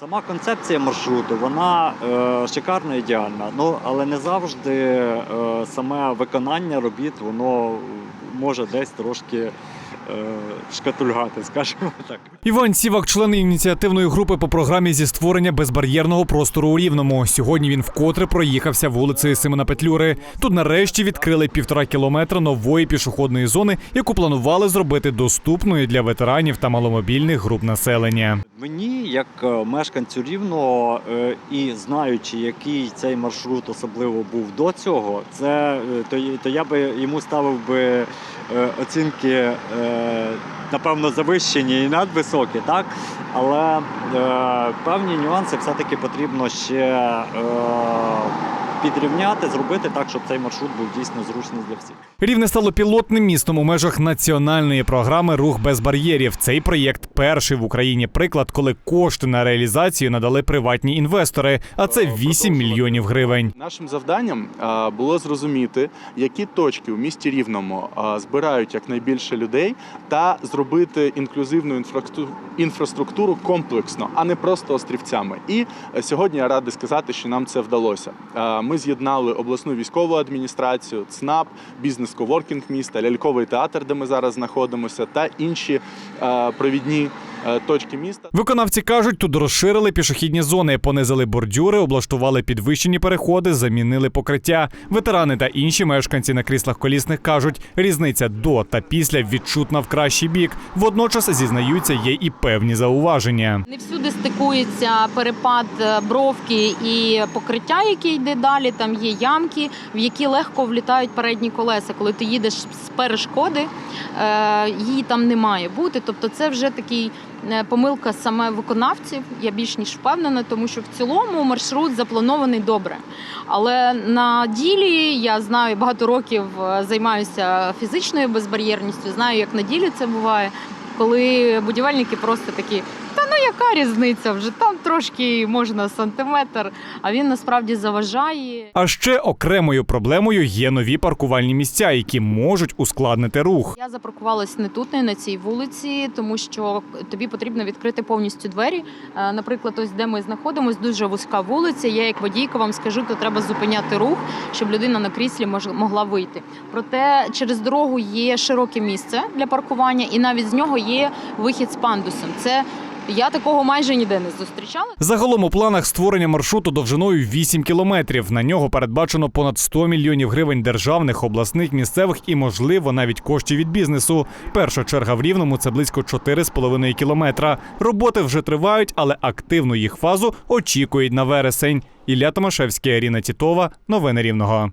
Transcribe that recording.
Сама концепція маршруту вона е, шикарна, ідеальна. Ну але не завжди е, саме виконання робіт воно може десь трошки шкатульгати, скажімо так. Іван Сівак, член ініціативної групи по програмі зі створення безбар'єрного простору у Рівному. Сьогодні він вкотре проїхався вулицею Симона Петлюри. Тут нарешті відкрили півтора кілометра нової пішохідної зони, яку планували зробити доступною для ветеранів та маломобільних груп населення. Мені, як е, мешканцю рівного е, і знаючи, який цей маршрут особливо був до цього, це е, то, то я би йому ставив би е, оцінки, е, напевно, завищені і надвисокі, так? Але е, певні нюанси все-таки потрібно ще е, підрівняти, зробити так, щоб цей маршрут був дійсно зручний для всіх. Рівне стало пілотним містом у межах національної програми Рух без бар'єрів. Цей проєкт перший в Україні приклад, коли кошти на реалізацію надали приватні інвестори, а це 8 мільйонів гривень. Нашим завданням було зрозуміти, які точки у місті Рівному збирають якнайбільше людей, та зробити інклюзивну інфраструктуру комплексно, а не просто острівцями. І е, сьогодні я радий сказати, що нам це вдалося. А, Ми з'єднали обласну військову адміністрацію, ЦНАП, бізнес-коворкінг міста, ляльковий театр, де ми зараз знаходимося, та інші провідні е, точки міста. Виконавці кажуть, тут розширили пішохідні зони, понизили бордюри, облаштували підвищені переходи, замінили покриття. Ветерани та інші мешканці на кріслах колісних кажуть, різниця до та після відчутна в кращий бік. Водночас зізнаються, є і певні зауваження. Не всюди стикується перепад е, бровки і покриття, яке йде далі. Там є ямки, в які легко влітають передні колеса. Коли ти їдеш з перешкоди, е, її там не має бути. Тобто, це вже такий е, помилка саме виконавців. Я більш ніж впевнена, тому що в цілому маршрут запланований добре. Але на ділі я знаю багато років е, займаюся фізичною безбар'єрністю. Знаю, як на ділі це буває, коли будівельники просто такі. Та яка різниця? Вже там трошки можна сантиметр, а він насправді заважає. А ще окремою проблемою є нові паркувальні місця, які можуть ускладнити рух. Я запаркувалась не тут, не на цій вулиці, тому що тобі потрібно відкрити повністю двері. Е, Наприклад, ось де ми знаходимося, дуже вузька вулиця. Я як водійка вам скажу, то треба зупиняти рух, щоб людина на кріслі могла вийти. Проте через дорогу є широке місце для паркування, і навіть з нього є вихід з пандусом. Це я такого майже ніде не зустрічала. Загалом у планах створення маршруту довжиною 8 кілометрів. На нього передбачено понад 100 мільйонів гривень державних, обласних, місцевих і, можливо, навіть коштів від бізнесу. Перша черга в рівному це близько 4,5 кілометра. Роботи вже тривають, але активну їх фазу очікують на вересень. Ілля Томашевський, Аріна Тітова. Новини Рівного.